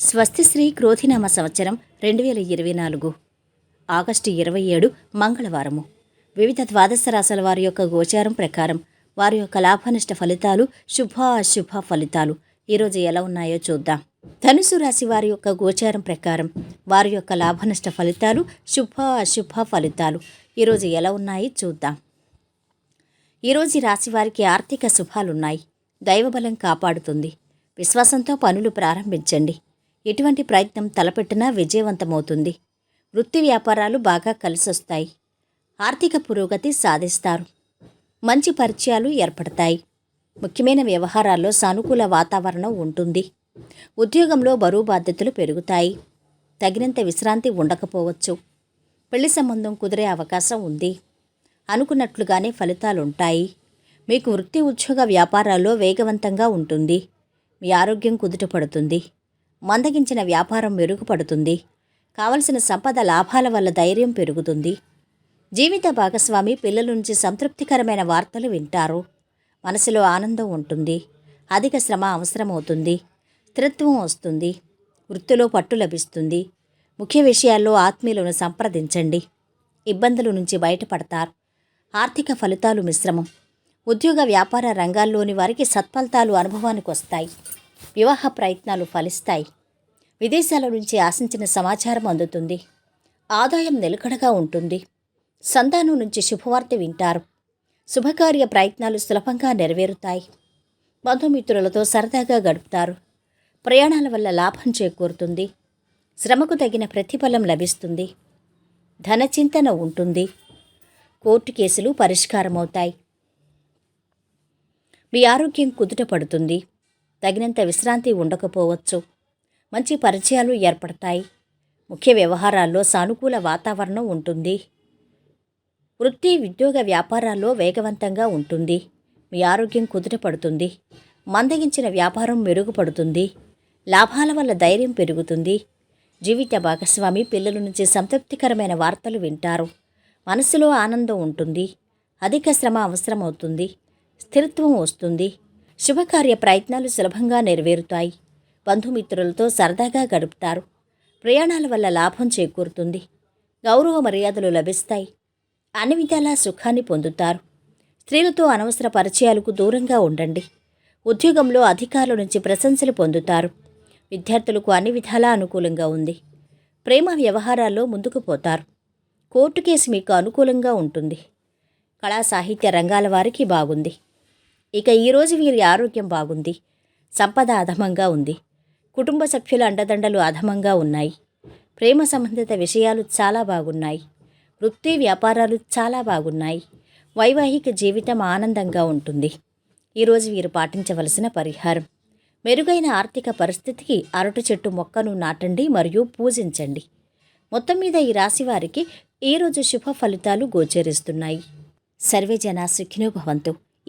స్వస్తి శ్రీ క్రోధినామ సంవత్సరం రెండు వేల ఇరవై నాలుగు. ఆగస్టు ఇరవై ఏడు మంగళవారము. వివిధ ద్వాదశ రాశుల వారి యొక్క గోచారం ప్రకారం వారి యొక్క లాభనష్ట ఫలితాలు శుభ అశుభ ఫలితాలు ఈరోజు ఎలా ఉన్నాయో చూద్దాం. ధనుసు రాశి వారి యొక్క గోచారం ప్రకారం వారి యొక్క లాభనష్ట ఫలితాలు శుభ అశుభ ఫలితాలు ఈరోజు ఎలా ఉన్నాయి చూద్దాం. ఈరోజు రాశి వారికి ఆర్థిక శుభాలున్నాయి. దైవబలం కాపాడుతుంది. విశ్వాసంతో పనులు ప్రారంభించండి. ఎటువంటి ప్రయత్నం తలపెట్టినా విజయవంతమవుతుంది. వృత్తి వ్యాపారాలు బాగా కలిసొస్తాయి. ఆర్థిక పురోగతి సాధిస్తారు. మంచి పరిచయాలు ఏర్పడతాయి. ముఖ్యమైన వ్యవహారాల్లో సానుకూల వాతావరణం ఉంటుంది. ఉద్యోగంలో బరువు బాధ్యతలు పెరుగుతాయి. తగినంత విశ్రాంతి ఉండకపోవచ్చు. పెళ్ళి సంబంధం కుదిరే అవకాశం ఉంది. అనుకున్నట్లుగానే ఫలితాలుంటాయి. మీకు వృత్తి ఉద్యోగ వ్యాపారాల్లో వేగవంతంగా ఉంటుంది. మీ ఆరోగ్యం కుదుటపడుతుంది మందగించిన వ్యాపారం మెరుగుపడుతుంది. కావలసిన సంపద లాభాల వల్ల ధైర్యం పెరుగుతుంది. జీవిత భాగస్వామి పిల్లల నుంచి సంతృప్తికరమైన వార్తలు వింటారు. మనసులో ఆనందం ఉంటుంది. అధిక శ్రమ అవసరమవుతుంది. స్థిరత్వం వస్తుంది. వృత్తిలో పట్టు లభిస్తుంది. ముఖ్య విషయాల్లో ఆత్మీయులను సంప్రదించండి. ఇబ్బందుల నుంచి బయటపడతారు. ఆర్థిక ఫలితాలు మిశ్రమం. ఉద్యోగ వ్యాపార రంగాల్లోని వారికి సత్ఫలితాలు అనుభవానికి వస్తాయి. వివాహ ప్రయత్నాలు ఫలిస్తాయి. విదేశాల నుంచి ఆశించిన సమాచారం అందుతుంది. ఆదాయం నిలకడగా ఉంటుంది. సంతానం నుంచి శుభవార్త వింటారు. శుభకార్య ప్రయత్నాలు సులభంగా నెరవేరుతాయి. బంధుమిత్రులతో సరదాగా గడుపుతారు. ప్రయాణాల వల్ల లాభం చేకూరుతుంది. శ్రమకు తగిన ప్రతిఫలం లభిస్తుంది. ధనచింతన ఉంటుంది. కోర్టు కేసులు పరిష్కారమవుతాయి. మీ ఆరోగ్యం కుదుట పడుతుంది. తగినంత విశ్రాంతి ఉండకపోవచ్చు. మంచి పరిచయాలు ఏర్పడతాయి. ముఖ్య వ్యవహారాల్లో సానుకూల వాతావరణం ఉంటుంది. వృత్తి ఉద్యోగ వ్యాపారాల్లో వేగవంతంగా ఉంటుంది. మీ ఆరోగ్యం కుదుటపడుతుంది మందగించిన వ్యాపారం మెరుగుపడుతుంది. లాభాల వల్ల ధైర్యం పెరుగుతుంది. జీవిత భాగస్వామి పిల్లల నుంచి సంతృప్తికరమైన వార్తలు వింటారు. మనసులో ఆనందం ఉంటుంది. అధిక శ్రమ అవసరమవుతుంది. స్థిరత్వం వస్తుంది. శుభకార్య ప్రయత్నాలు సులభంగా నెరవేరుతాయి. బంధుమిత్రులతో సరదాగా గడుపుతారు. ప్రయాణాల వల్ల లాభం చేకూరుతుంది. గౌరవ మర్యాదలు లభిస్తాయి. అన్ని విధాలా సుఖాన్ని పొందుతారు. స్త్రీలతో అనవసర పరిచయాలకు దూరంగా ఉండండి. ఉద్యోగంలో అధికారుల నుంచి ప్రశంసలు పొందుతారు. విద్యార్థులకు అన్ని విధాలా అనుకూలంగా ఉంది. ప్రేమ వ్యవహారాల్లో ముందుకు పోతారు. కోర్టు కేసు మీకు అనుకూలంగా ఉంటుంది. కళా సాహిత్య రంగాల వారికి బాగుంది. ఇక ఈరోజు వీరి ఆరోగ్యం బాగుంది. సంపద అధమంగా ఉంది. కుటుంబ సభ్యుల అండదండలు అధమంగా ఉన్నాయి. ప్రేమ సంబంధిత విషయాలు చాలా బాగున్నాయి. వృత్తి వ్యాపారాలు చాలా బాగున్నాయి. వైవాహిక జీవితం ఆనందంగా ఉంటుంది. ఈరోజు వీరు పాటించవలసిన పరిహారం. మెరుగైన ఆర్థిక పరిస్థితికి అరటి చెట్టు మొక్కను నాటండి మరియు పూజించండి. మొత్తం మీద ఈ రాశి వారికి ఈరోజు శుభ ఫలితాలు గోచరిస్తున్నాయి. సర్వే జనా సుఖినో భవంతు.